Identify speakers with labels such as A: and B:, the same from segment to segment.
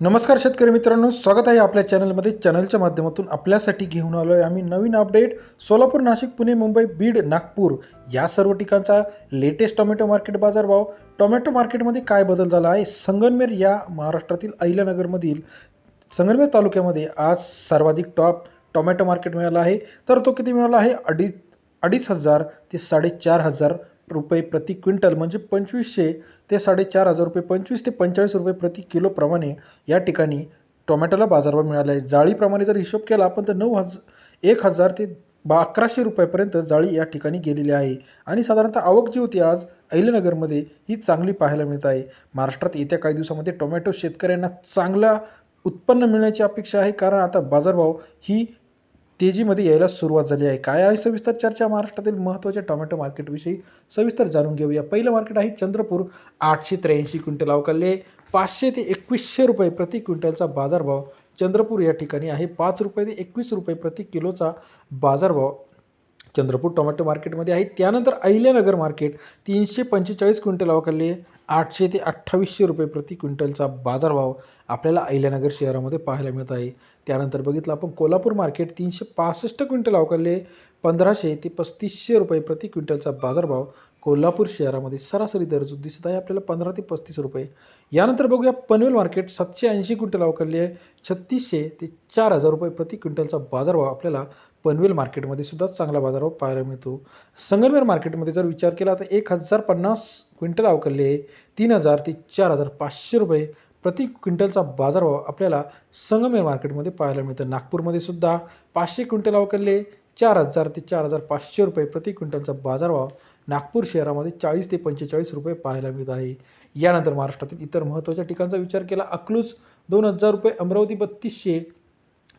A: नमस्कार शेतकरी मित्रांनो स्वागत आहे आपल्या चॅनलमध्ये. चॅनलच्या माध्यमातून आपल्यासाठी घेऊन आलो आहे आम्ही नवीन अपडेट. सोलापूर नाशिक पुणे मुंबई बीड नागपूर या सर्व ठिकाणचा लेटेस्ट टोमॅटो मार्केट बाजारभाव. टोमॅटो मार्केटमध्ये काय बदल झाला आहे? संगनमेर या महाराष्ट्रातील अहिल्यानगरमधील संगनमेर तालुक्यामध्ये आज सर्वाधिक टॉप टोमॅटो मार्केट मिळाला आहे. तर तो किती मिळाला आहे? अडीच अडीच हजार ते साडेचार हजार रुपये प्रति क्विंटल म्हणजे पंचवीसशे ते साडेचार हजार रुपये पंचवीस ते पंचेचाळीस रुपये प्रति किलोप्रमाणे या ठिकाणी टोमॅटोला बाजारभाव मिळाला आहे. जाळीप्रमाणे जर हिशोब केला आपण तर नऊ हज एक हजार ते बा अकराशे रुपयापर्यंत जाळी या ठिकाणी गेलेली आहे. आणि साधारणतः आवक जी होती आज अहिल्यानगरमध्ये ही चांगली पाहायला मिळत आहे. महाराष्ट्रात येत्या काही दिवसामध्ये टोमॅटो शेतकऱ्यांना चांगला उत्पन्न मिळण्याची अपेक्षा आहे. कारण आता बाजारभाव ही तेजीमध्ये यायला सुरुवात झाली आहे. काय आहे? सविस्तर चर्चा महाराष्ट्रातील महत्त्वाच्या टोमॅटो मार्केटविषयी सविस्तर जाणून घेऊया. पहिलं मार्केट आहे चंद्रपूर. आठशे त्र्याऐंशी क्विंटल अवकाले पाचशे ते एकवीसशे रुपये प्रति क्विंटलचा बाजारभाव चंद्रपूर या ठिकाणी आहे. पाच रुपये ते एकवीस रुपये प्रति किलोचा बाजारभाव चंद्रपूर टोमॅटो मार्केटमध्ये आहे. त्यानंतर अहिल्यानगर मार्केट तीनशे पंचेचाळीस क्विंटल अवकाले आठशे ते अठ्ठावीसशे रुपये प्रति क्विंटलचा बाजारभाव आपल्याला अहिल्यानगर शहरामध्ये पाहायला मिळत आहे. त्यानंतर बघितलं आपण कोल्हापूर मार्केट तीनशे पासष्ट क्विंटल अवकाले पंधराशे ते पस्तीसशे रुपये प्रति क्विंटलचा बाजारभाव कोल्हापूर शहरामध्ये सरासरी दर जो दिसत आहे. आपल्याला पंधरा ते पस्तीस रुपये. यानंतर बघूया पनवेल मार्केट सातशे ऐंशी क्विंटल अवकाले आहे. छत्तीसशे ते चार हजार रुपये प्रति क्विंटलचा बाजारभाव आपल्याला पनवेल मार्केटमध्ये सुद्धा चांगला बाजारभाव पाहायला मिळतो. संगमनेर मार्केटमध्ये जर विचार केला तर एक हजार पन्नास क्विंटल अवकाले आहे. तीन हजार ते चार हजार पाचशे रुपये प्रति क्विंटलचा बाजारभाव आपल्याला संगमेर मार्केटमध्ये पाहायला मिळतं. नागपूरमध्ये सुद्धा पाचशे क्विंटल अवकाले चार हजार ते चार हजार पाचशे रुपये प्रति क्विंटलचा बाजारभाव नागपूर शहरामध्ये चाळीस ते पंचेचाळीस रुपये पाहायला मिळत आहे. यानंतर महाराष्ट्रातील इतर महत्त्वाच्या ठिकाणचा विचार केला अकलूज दोन हजार रुपये अमरावती बत्तीसशे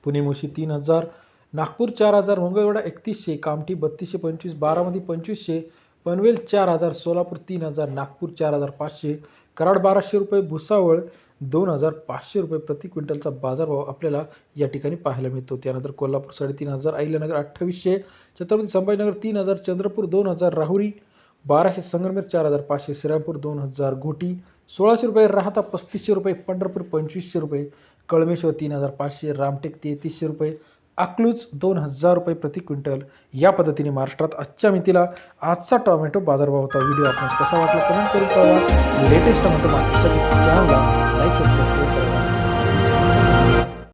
A: पुणे मुशी तीन हजार नागपूर चार हजार मंगळवेढा एकतीसशे कामठी बत्तीसशे पंचवीस बारामती पंचवीसशे पनवेल चार हजार सोलापूर तीन हजार नागपूर चार हजार पाचशे कराड बाराशे रुपये भुसावळ दोन हजार पाचशे रुपये प्रति क्विंटलचा बाजारभाव आपल्याला या ठिकाणी पाहायला मिळतो. त्यानंतर कोल्हापूर साडेतीन हजार अहिल्यानगर अठ्ठावीसशे छत्रपती संभाजीनगर तीन हजार चंद्रपूर दोन हजार राहुरी बाराशे संगमनेर चार हजार पाचशे श्रीरामपूर दोन हजार घोटी सोळाशे रुपये राहता पस्तीसशे रुपये पंढरपूर पंचवीसशे रुपये कळमेश्वर तीन हजार पाचशे रामटेक तेहतीसशे रुपये अकलूज दोन हजार रुपये प्रति क्विंटल या पद्धतीने महाराष्ट्रात आजच्या मितीला आजचा टोमॅटो बाजारभाव होता. व्हिडिओ आपण कसा वाटला कमेंट करून कळवा. लेटेस्ट टोमॅटो मार्केटसाठी चॅनलला लाईक सबस्क्राईब करा.